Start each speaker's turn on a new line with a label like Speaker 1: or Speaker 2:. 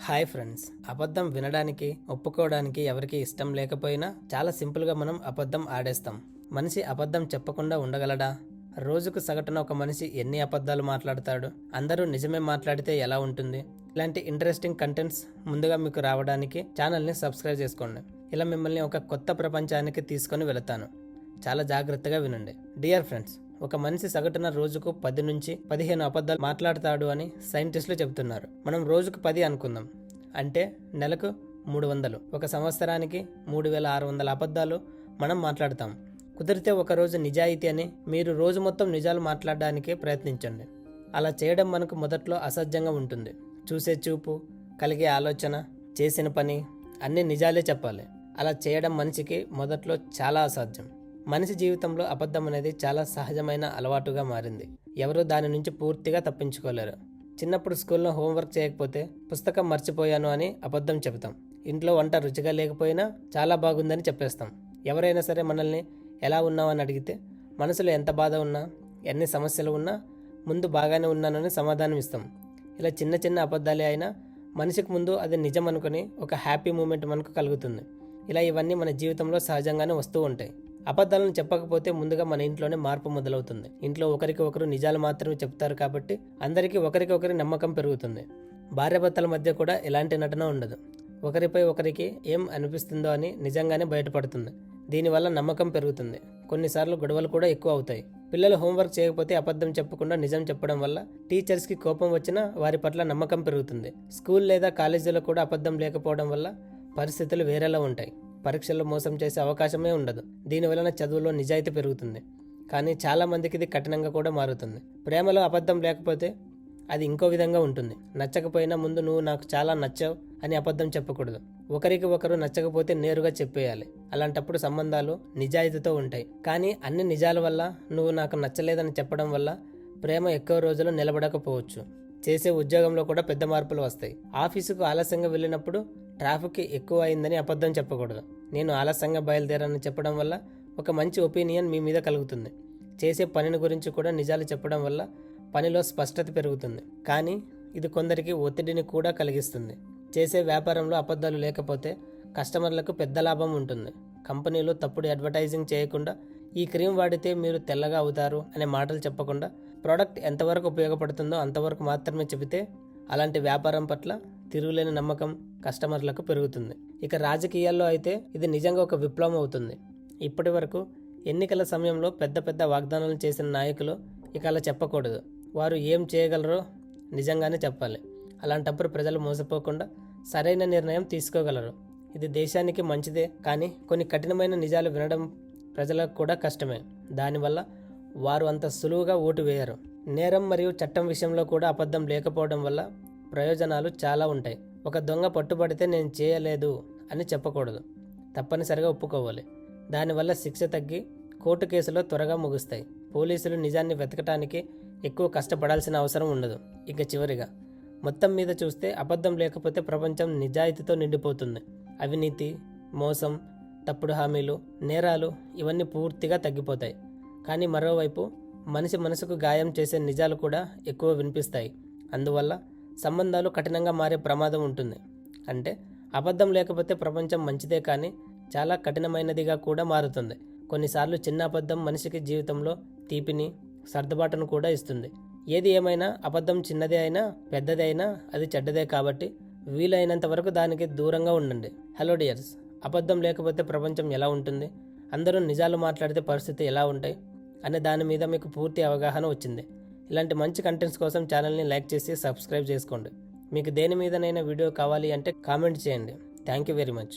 Speaker 1: Hi friends. అబద్ధం వినడానికి ఒప్పుకోవడానికి ఎవరికి ఇష్టం లేకపోయినా చాలా సింపుల్గా మనం అబద్ధం ఆడేస్తాం. మనిషి అబద్ధం చెప్పకుండా ఉండగలడా? రోజుకు సగటున ఒక మనిషి ఎన్ని అబద్ధాలు మాట్లాడతాడు? అందరూ నిజమే మాట్లాడితే ఎలా ఉంటుంది? ఇలాంటి ఇంట్రెస్టింగ్ కంటెంట్స్ ముందుగా మీకు రావడానికి ఛానల్ని సబ్స్క్రైబ్ చేసుకోండి. ఇలా మిమ్మల్ని ఒక కొత్త ప్రపంచానికి తీసుకొని వెళతాను. చాలా జాగ్రత్తగా వినండి. డియర్ ఫ్రెండ్స్ ఒక మనిషి సగటున రోజుకు పది నుంచి పదిహేను అబద్ధాలు మాట్లాడతాడు అని సైంటిస్టులు చెబుతున్నారు. మనం రోజుకు పది అనుకుందాం. అంటే నెలకు మూడు వందలు. ఒక సంవత్సరానికి మూడు వేల ఆరు వందల అబద్ధాలు మనం మాట్లాడతాం. కుదిరితే ఒక రోజు నిజాయితీ అని మీరు రోజు మొత్తం నిజాలు మాట్లాడడానికి ప్రయత్నించండి. అలా చేయడం మనకు మొదట్లో అసహ్యంగా ఉంటుంది. చూసే చూపు కలిగే ఆలోచన చేసిన పని అన్ని నిజాలే చెప్పాలి. అలా చేయడం మనిషికి మొదట్లో చాలా అసాధ్యం. మనిషి జీవితంలో అబద్ధం అనేది చాలా సహజమైన అలవాటుగా మారింది. ఎవరు దాని నుంచి పూర్తిగా తప్పించుకోలేరు. చిన్నప్పుడు స్కూల్లో హోంవర్క్ చేయకపోతే పుస్తకం మర్చిపోయాను అని అబద్ధం చెబుతాం. ఇంట్లో వంట రుచిగా లేకపోయినా చాలా బాగుందని చెప్పేస్తాం. ఎవరైనా సరే మనల్ని ఎలా ఉన్నావని అడిగితే మనసులో ఎంత బాధ ఉన్నా ఎన్ని సమస్యలు ఉన్నా ముందు బాగానే ఉన్నానని సమాధానం ఇస్తాం. ఇలా చిన్న చిన్న అబద్ధాలే అయినా మనిషికి ముందు అది నిజం అనుకుని ఒక హ్యాపీ మూమెంట్ మనకు కలుగుతుంది. ఇలా ఇవన్నీ మన జీవితంలో సహజంగానే వస్తూ ఉంటాయి. అబద్ధాలను చెప్పకపోతే ముందుగా మన ఇంట్లోనే మార్పు మొదలవుతుంది. ఇంట్లో ఒకరికి ఒకరు నిజాలు మాత్రమే చెప్తారు కాబట్టి అందరికీ ఒకరికి ఒకరి నమ్మకం పెరుగుతుంది. భార్యాభర్తల మధ్య కూడా ఎలాంటి నటన ఉండదు. ఒకరిపై ఒకరికి ఏం అనిపిస్తుందో అని నిజంగానే బయటపడుతుంది. దీనివల్ల నమ్మకం పెరుగుతుంది. కొన్నిసార్లు గొడవలు కూడా ఎక్కువ అవుతాయి. పిల్లలు హోంవర్క్ చేయకపోతే అబద్ధం చెప్పకుండా నిజం చెప్పడం వల్ల టీచర్స్కి కోపం వచ్చినా వారి పట్ల నమ్మకం పెరుగుతుంది. స్కూల్ లేదా కాలేజీలో కూడా అబద్ధం లేకపోవడం వల్ల పరిస్థితులు వేరేలా ఉంటాయి. పరీక్షల్లో మోసం చేసే అవకాశమే ఉండదు. దీనివలన చదువులో నిజాయితీ పెరుగుతుంది. కానీ చాలామందికి ఇది కఠినంగా కూడా మారుతుంది. ప్రేమలో అబద్ధం లేకపోతే అది ఇంకో విధంగా ఉంటుంది. నచ్చకపోయినా ముందు నువ్వు నాకు చాలా నచ్చావు అని అబద్ధం చెప్పకూడదు. ఒకరికి ఒకరు నచ్చకపోతే నేరుగా చెప్పేయాలి. అలాంటప్పుడు సంబంధాలు నిజాయితీతో ఉంటాయి. కానీ అన్ని నిజాల వల్ల నువ్వు నాకు నచ్చలేదని చెప్పడం వల్ల ప్రేమ ఎక్కువ రోజులు నిలబడకపోవచ్చు. చేసే ఉద్యోగంలో కూడా పెద్ద మార్పులు వస్తాయి. ఆఫీసుకు ఆలస్యంగా వెళ్ళినప్పుడు ట్రాఫిక్ ఎక్కువ అయిందని అబద్ధం చెప్పకూడదు. నేను ఆలస్యంగా బయలుదేరానని చెప్పడం వల్ల ఒక మంచి ఒపీనియన్ మీ మీద కలుగుతుంది. చేసే పనిని గురించి కూడా నిజాలు చెప్పడం వల్ల పనిలో స్పష్టత పెరుగుతుంది. కానీ ఇది కొందరికి ఒత్తిడిని కూడా కలిగిస్తుంది. చేసే వ్యాపారంలో అబద్ధాలు లేకపోతే కస్టమర్లకు పెద్ద లాభం ఉంటుంది. కంపెనీలు తప్పుడు అడ్వర్టైజింగ్ చేయకుండా ఈ క్రీమ్ వాడితే మీరు తెల్లగా అవుతారు అనే మాటలు చెప్పకుండా ప్రోడక్ట్ ఎంతవరకు ఉపయోగపడుతుందో అంతవరకు మాత్రమే చెబితే అలాంటి వ్యాపారం పట్ల తిరుగులేని నమ్మకం కస్టమర్లకు పెరుగుతుంది. ఇక రాజకీయాల్లో అయితే ఇది నిజంగా ఒక విప్లవం అవుతుంది. ఇప్పటి వరకు ఎన్నికల సమయంలో పెద్ద పెద్ద వాగ్దానాలు చేసిన నాయకులు ఇక అలా చెప్పకూడదు. వారు ఏం చేయగలరో నిజంగానే చెప్పాలి. అలాంటప్పుడు ప్రజలు మోసపోకుండా సరైన నిర్ణయం తీసుకోగలరు. ఇది దేశానికి మంచిదే కానీ కొన్ని కఠినమైన నిజాలు వినడం ప్రజలకు కూడా కష్టమే. దానివల్ల వారు అంత సులువుగా ఓటు వేయరు. నేరం మరియు చట్టం విషయంలో కూడా అబద్ధం లేకపోవడం వల్ల ప్రయోజనాలు చాలా ఉంటాయి. ఒక దొంగ పట్టుబడితే నేను చేయలేదు అని చెప్పకూడదు. తప్పనిసరిగా ఒప్పుకోవాలి. దానివల్ల శిక్ష తగ్గి కోర్టు కేసులో త్వరగా ముగుస్తాయి. పోలీసులు నిజాన్ని వెతకటానికి ఎక్కువ కష్టపడాల్సిన అవసరం ఉండదు. ఇక చివరిగా మొత్తం మీద చూస్తే అబద్ధం లేకపోతే ప్రపంచం నిజాయితీతో నిండిపోతుంది. అవినీతి మోసం తప్పుడు హామీలు నేరాలు ఇవన్నీ పూర్తిగా తగ్గిపోతాయి. కానీ మరోవైపు మనిషి మనసుకు గాయం చేసే నిజాలు కూడా ఎక్కువ వినిపిస్తాయి. అందువల్ల సంబంధాలు కఠినంగా మారే ప్రమాదం ఉంటుంది. అంటే అబద్ధం లేకపోతే ప్రపంచం మంచిదే కానీ చాలా కఠినమైనదిగా కూడా మారుతుంది. కొన్నిసార్లు చిన్న అబద్ధం మనిషికి జీవితంలో తీపిని సర్దుబాటును కూడా ఇస్తుంది. ఏది ఏమైనా అబద్ధం చిన్నదే అయినా పెద్దదే అయినా అది చెడ్డదే కాబట్టి వీలైనంత వరకు దానికి దూరంగా ఉండండి. హలో డియర్స్ అబద్ధం లేకపోతే ప్రపంచం ఎలా ఉంటుంది? అందరూ నిజాలు మాట్లాడితే పరిస్థితి ఎలా ఉంటాయి? అనే దాని మీద మీకు పూర్తి అవగాహన వచ్చింది. ఇలాంటి మంచి కంటెంట్స్ కోసం ఛానల్ని లైక్ చేసి సబ్స్క్రైబ్ చేసుకోండి. మీకు దేని మీదనైనా వీడియో కావాలి అంటే కామెంట్ చేయండి. Thank you very much